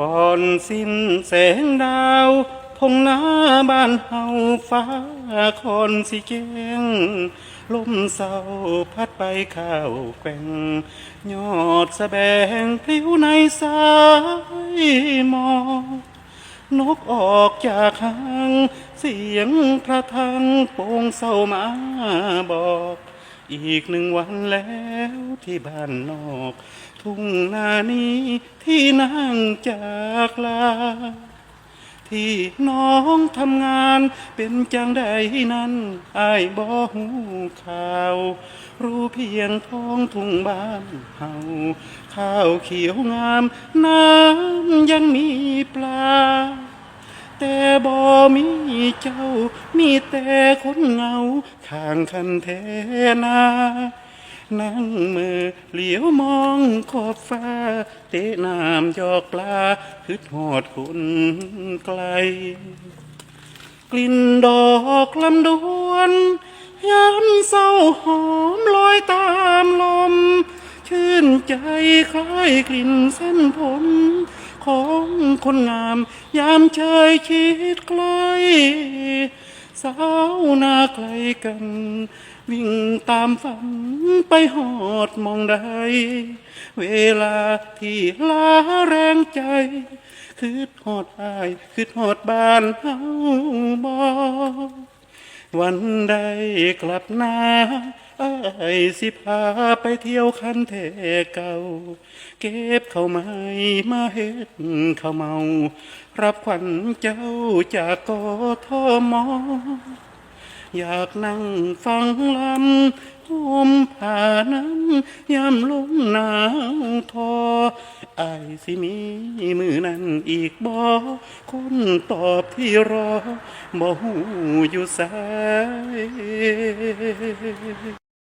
ก่อนสิ้นแสงดาวทงนาบ้านเฮาฟ้าคอนสีแจ้งลมเศร้าพัดไปข้าวแกว่งยอดสะแบงพลิ้วในสายหมอกนกออกจากหาง เสียงพระทังโปงเศร้ามาบอก อีกหนึ่งวันแล้วที่บ้านนอก ทุ่งนานี้ที่นั่งจากลา ที่น้องทำงานเป็นจังใดนั้นไอายบอหูข่าว รู้เพียงท้องทุ่งบ้านเฮาข้าวเขียวงาม น้ำยังมีปลา แต่บ่มี เจ้า มีแต่คนเงา ข้างคันแทนานั่งมือเหลียวมองขอบฟ้า เตะน้ำยอกปลาคือหอดคุณไกล กลิ่นดอกลำดวนยามเศร้าหอมลอยตามลม ชื่นใจคล้ายกลิ่นเส้นผม ของคนงาม ยามเชยคิดใกล้สาวนาไกลกัน วิ่งตามฝันไปหอดมองใด เวลาที่ลาแรงใจ คืดหอดอายคืดหอดบ้านเฮาบอวันใดกลับนา อายสิพาไปเที่ยวคันเทเก่า เก็บเข้าวไม้มาเฮ็ดข้าวเมา รับขวัญเจ้าจากกทมอยากนั่งฟังลำห่มผ้านั้นยามลมหนาวทอไอสิมีมือนั้นอีกบ่คนตอบที่รอบ่หูอยู่สาย